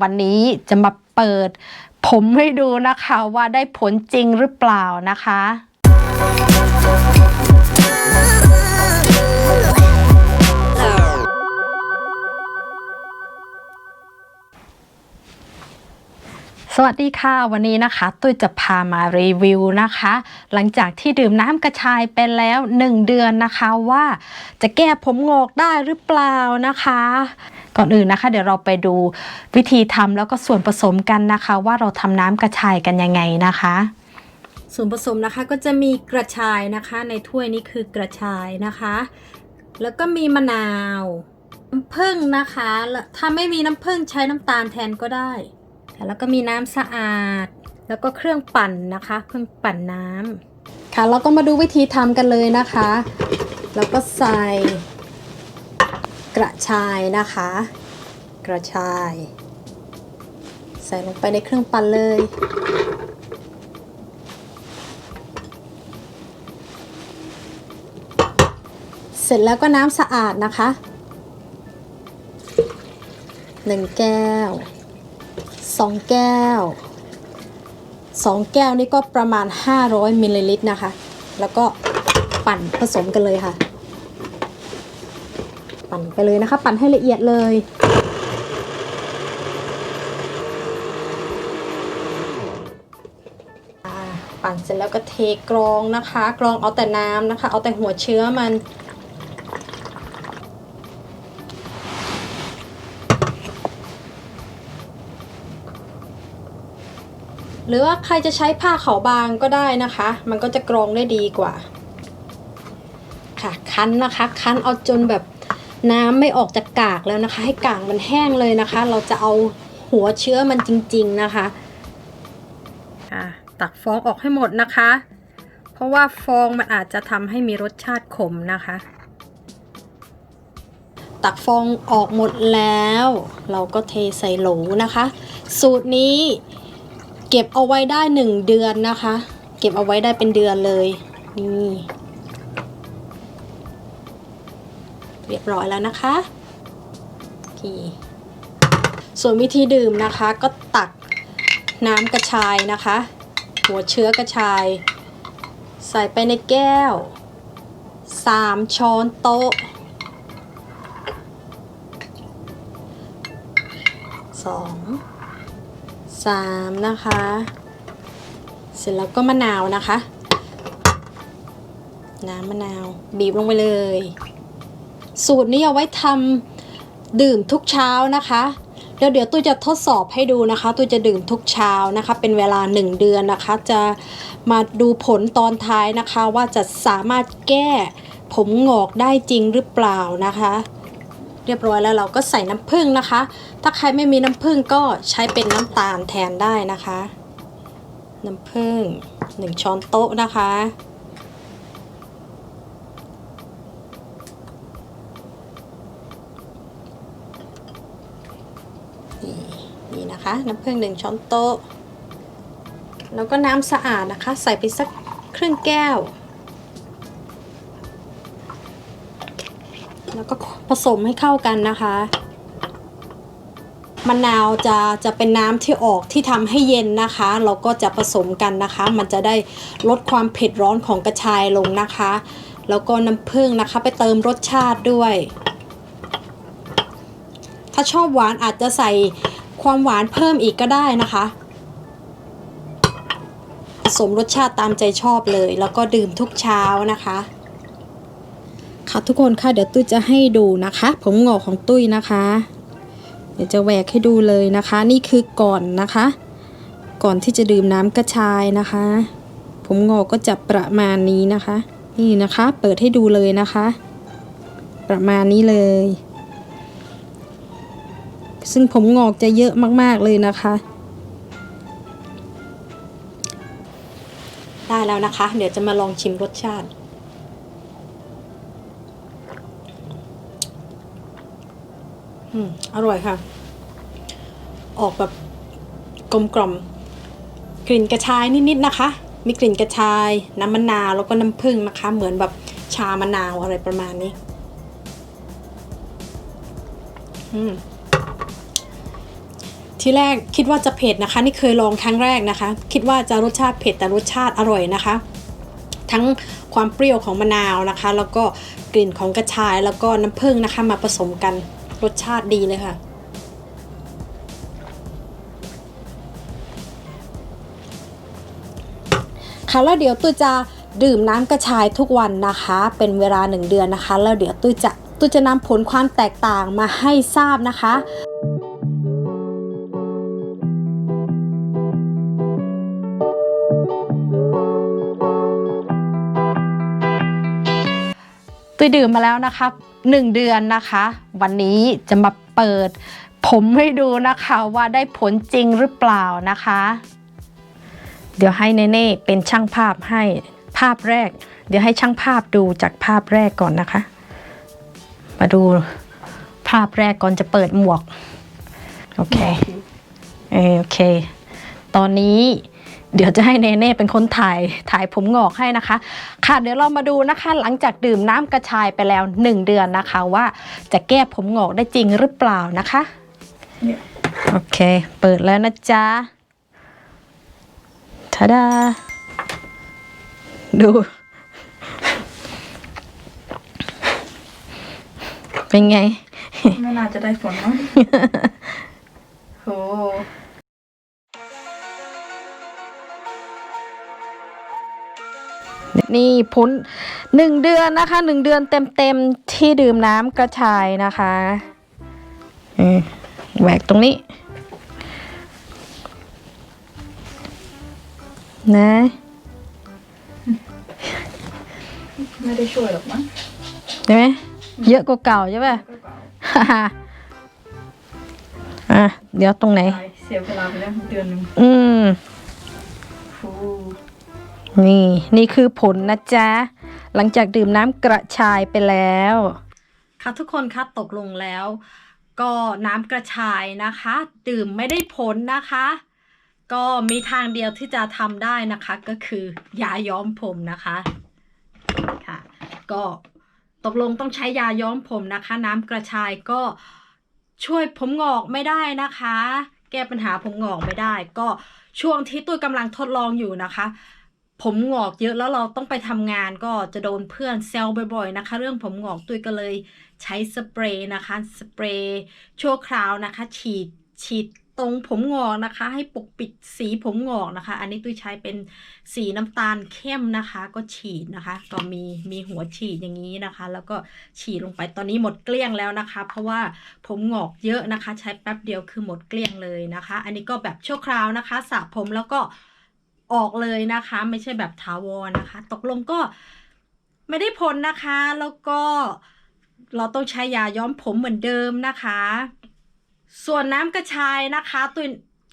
วันนี้จะมาเปิด ผมให้ดูนะคะว่าได้ผลจริงหรือเปล่านะคะ สวัสดีค่ะ วันนี้นะคะตุ้ยจะพามารีวิวนะคะ หลังจากที่ดื่มน้ำกระชายไปแล้ว 1 เดือนนะคะว่าจะแก้ผมงอกได้หรือเปล่านะคะ ก่อนอื่นนะคะ เดี๋ยวเราไปดูวิธีทำแล้วก็ส่วนผสมกันนะคะ ว่าเราทำน้ำกระชายกันยังไงนะคะ ส่วนผสมนะคะก็จะมีกระชายนะคะ ในถ้วยนี้คือกระชายนะคะ แล้วก็มีมะนาวน้ำผึ้งนะคะถ้าไม่มีน้ำผึ้งใช้น้ำตาลแทนก็ได้ แล้วก็มีน้ำสะอาด แล้วก็เครื่องปั่นนะคะ เครื่องปั่นน้ำค่ะ เราก็มาดูวิธีทำกันเลยนะคะ แล้วก็ใส่กระชายนะคะ กระชาย ใส่ลงไปในเครื่องปั่นเลยเสร็จแล้วก็น้ำสะอาดนะคะ หนึ่งแก้ว สองแก้วสองแก้วนี่ก็ประมาณ 500มิลลิลิตรนะคะ แล้วก็ปั่นผสมกันเลยค่ะ ปั่นไปเลยนะคะ ปั่นให้ละเอียดเลยปั่นเสร็จแล้วก็เทกรองนะคะ กรองเอาแต่น้ำนะคะ เอาแต่หัวเชื้อมัน หรือว่าใครจะใช้ผ้าขาวบางก็ได้นะคะ มันก็จะกรองได้ดีกว่า ค่ะคั้นนะคะ คั้นเอาจนแบบน้ำไม่ออกจากกากแล้วนะคะ ให้กากมันแห้งเลยนะคะ เราจะเอาหัวเชื้อมันจริง ๆนะคะค่ะตักฟองออกให้หมดนะคะ เพราะว่าฟองมันอาจจะทำให้มีรสชาติขมนะคะ ตักฟองออกหมดแล้ว เราก็เทใส่โหลนะคะ สูตรนี้ เก็บเอาไว้ได้หนึ่งเดือนนะคะ เก็บเอาไว้ได้เป็นเดือนเลยนี่เรียบร้อยแล้วนะคะโอเคส่วนวิธีดื่มนะคะก็ตักน้ำกระชายนะคะ หัวเชื้อกระชาย ใส่ไปในแก้ว 3 ช้อนโต๊ะส องสามนะคะ เสร็จแล้วก็มะนาวนะคะ น้ำมะนาวบีบลงไปเลย สูตรนี้เอาไว้ทำดื่มทุกเช้านะคะเดี๋ยวเดี๋ยวตุ้ยจะทดสอบให้ดูนะคะตุ้ยจะดื่มทุกเช้านะคะ เป็นเวลา 1 เดือนนะคะ จะมาดูผลตอนท้ายนะคะ ว่าจะสามารถแก้ผมงอกได้จริงหรือเปล่านะคะ เรียบร้อยแล้วเราก็ใส่น้ำผึ้งนะคะ ถ้าใครไม่มีน้ำผึ้งก็ใช้เป็นน้ำตาลแทนได้นะคะ น้ำผึ้งหนึ่งช้อนโต๊ะนะคะ นี่นี่นะคะ น้ำผึ้งหนึ่งช้อนโต๊ะ แล้วก็น้ำสะอาดนะคะ ใส่ไปสักครึ่งแก้ว ผสมให้เข้ากันนะคะมะนาวจะจะเป็นน้ำที่ออกที่ทำให้เย็นนะคะ เราก็จะผสมกันนะคะ มันจะได้ลดความเผ็ดร้อนของกระชายลงนะคะ แล้วก็น้ำผึ้งนะคะ ไปเติมรสชาติด้วย ถ้าชอบหวานอาจจะใส่ความหวานเพิ่มอีกก็ได้นะคะ ผสมรสชาติตามใจชอบเลย แล้วก็ดื่มทุกเช้านะคะ ค่ะทุกคนค่ะเดี๋ยวตุ้ยจะให้ดูนะคะ ผมงอกของตุ้ยนะคะ เดี๋ยวจะแหวกให้ดูเลยนะคะ นี่คือก่อนนะคะ ก่อนที่จะดื่มน้ำกระชายนะคะ ผมงอกก็จะประมาณนี้นะคะ นี่นะคะ เปิดให้ดูเลยนะคะ ประมาณนี้เลย ซึ่งผมงอกจะเยอะมากๆเลยนะคะได้แล้วนะคะ เดี๋ยวจะมาลองชิมรสชาติ อืม อร่อยค่ะ ออกแบบกลมกล่อมกลิ่นกระชายนิดๆนะคะ มีกลิ่นกระชาย น้ำมะนาวแล้วก็น้ำผึ้งนะคะ เหมือนแบบชามะนาวอะไรประมาณนี้ อืมทที่แรกคิดว่าจะเผ็ดนะคะ นี่เคยลองครั้งแรกนะคะ คิดว่าจะรสชาติเผ็ดแต่รสชาติอร่อยนะคะ ทั้งความเปรี้ยวของมะนาวนะคะ แล้วก็กลิ่นของกระชายแล้วก็น้ำผึ้งนะคะ มาผสมกัน รสชาติดีเลยค่ะ ค่ะแล้วเดี๋ยวตุ้ยจะดื่มน้ำกระชายทุกวันนะคะ เป็นเวลาหนึ่งเดือนนะคะ แล้วเดี๋ยวตุ้ยจะตุ้ยจะนำผลความแตกต่างมาให้ทราบนะคะ ตุยดื่มมาแล้วนะคะหนึ่งเดือนนะคะ วันนี้จะมาเปิด ผมให้ดูนะคะว่าได้ผลจริงหรือเปล่านะคะ เดี๋ยวให้เนเน่เป็นช่างภาพให้ภาพแรก เดี๋ยวให้ช่างภาพดูจากภาพแรกก่อนนะคะ มาดูภาพแรกก่อนจะเปิดหมวก โอเคโอเค ตอนนี้ เดี๋ยวจะให้เนเน่เป็นคนถ่ายถ่ายผมงอกให้นะคะ ค่ะเดี๋ยวเรามาดูนะคะหลังจากดื่มน้ำกระชายไปแล้ว 1 เดือนนะคะ ว่าจะแก้ผมงอกได้จริงหรือเปล่านะคะเนี่ยโอเค เปิดแล้วนะจ๊ะทาดา ดู เป็นไง ไม่น่าจะได้ผลมั้งโห นี่พ้นหนึ่งเดือนนะคะหนึ่งเดือนเต็มๆที่ดื่มน้ำกระชายนะคะอืมแหวกตรงนี้ นะ ไม่ได้ช่วยหรอกมั้งใช่ไหมเยอะกว่าเก่าใช่ป่ะฮ่าฮ่าอะ เดี๋ยวตรงไหนตายเสียเวลาไปแล้วเดือนหนึ่งอืมโห นี่นี่คือผลนะจ๊ะ หลังจากดื่มน้ำกระชายไปแล้ว ค่ะทุกคนคะตกลงแล้ว ก็น้ำกระชายนะคะ ดื่มไม่ได้ผลนะคะ ก็มีทางเดียวที่จะทำได้นะคะ ก็คือยาย้อมผมนะคะค่ะ ก็ตกลงต้องใช้ยาย้อมผมนะคะ น้ำกระชายก็ช่วยผมงอกไม่ได้นะคะ แก้ปัญหาผมงอกไม่ได้ ก็ช่วงที่ตุ้ยกำลังทดลองอยู่นะคะ ผมงอกเยอะแล้วเราต้องไปทำงานก็จะโดนเพื่อนแซวบ่อยๆนะคะ เรื่องผมงอกตุ้ยก็เลยใช้สเปรย์นะคะ สเปรย์ชั่วคราวนะคะ ฉีดฉีดตรงผมงอกนะคะ ให้ปกปิดสีผมงอกนะคะ อันนี้ตุ้ยใช้เป็นสีน้ำตาลเข้มนะคะ ก็ฉีดนะคะ ก็มีมีหัวฉีดอย่างนี้นะคะ แล้วก็ฉีดลงไปตอนนี้หมดเกลี้ยงแล้วนะคะ เพราะว่าผมงอกเยอะนะคะ ใช้แป๊บเดียวคือหมดเกลี้ยงเลยนะคะ อันนี้ก็แบบชั่วคราวนะคะสระผมแล้วก็ ออกเลยนะคะ ไม่ใช่แบบถาวรนะคะ ตกลงก็ไม่ได้ผลนะคะ แล้วก็เราต้องใช้ยาย้อมผมเหมือนเดิมนะคะ ส่วนน้ำกระชายนะคะตุย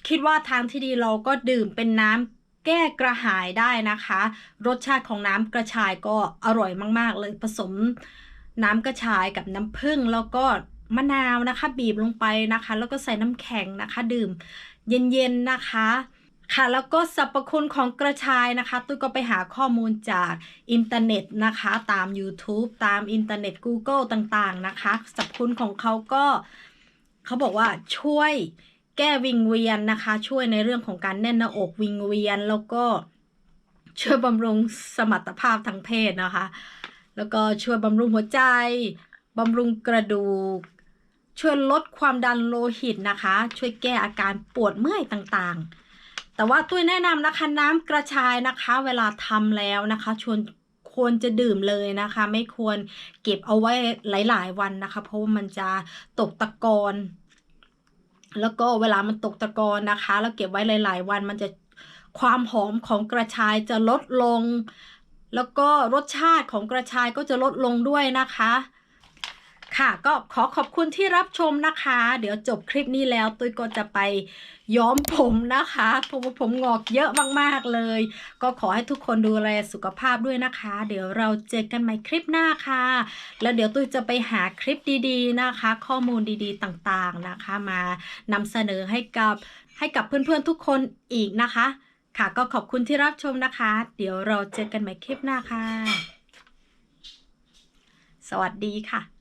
คิดว่าทางที่ดีเราก็ดื่มเป็นน้ำแก้กระหายได้นะคะ รสชาติของน้ำกระชายก็อร่อยมาก ๆ เลยผสมน้ำกระชายกับน้ำผึ้งแล้วก็มะนาวนะคะ บีบลงไปนะคะ แล้วก็ใส่น้ำแข็งนะคะ ดื่มเย็น ๆ นะคะ ค่ะ แล้วก็สรรพคุณของกระชายนะคะตุ้ยก็ไปหาข้อมูลจากอินเทอร์เน็ตนะคะ ตาม YouTube ตามอินเทอร์เน็ต Google ต่างๆนะคะสรรพคุณของเขาก็เขาบอกว่าช่วยแก้วิงเวียนนะคะ ช่วยในเรื่องของการแน่นหน้าอกวิงเวียน แล้วก็ช่วยบำรุงสมรรถภาพทางเพศนะคะ แล้วก็ช่วยบำรุงหัวใจบำรุงกระดูก ช่วยลดความดันโลหิตนะคะ ช่วยแก้อาการปวดเมื่อยต่างๆ แต่ว่าตุ้ยแนะนำนะคะน้ำกระชายนะคะ เวลาทำแล้วนะคะ ชวนควรจะดื่มเลยนะคะ ไม่ควรเก็บเอาไว้หลาย ๆ วันนะคะ เพราะว่ามันจะตกตะกอนแล้วก็เวลามันตกตะกอนนะคะ แล้วเก็บไว้หลาย ๆ วันมันจะความหอมของกระชายจะลดลง แล้วก็รสชาติของกระชายก็จะลดลงด้วยนะคะ ค่ะก็ขอขอบคุณที่รับชมนะคะ เดี๋ยวจบคลิปนี้แล้วตุ้ยก็จะไปย้อมผมนะคะเพราะว่าผมงอกเยอะมากๆเลย ก็ขอให้ทุกคนดูแลสุขภาพด้วยนะคะ เดี๋ยวเราเจอกันใหม่คลิปหน้าค่ะ แล้วเดี๋ยวตุ้ยจะไปหาคลิปดีๆนะคะ ข้อมูลดีๆต่างๆนะคะ มานำเสนอให้กับให้กับเพื่อนๆทุกคนอีกนะคะ ค่ะก็ขอบคุณที่รับชมนะคะ เดี๋ยวเราเจอกันใหม่คลิปหน้าค่ะ สวัสดีค่ะ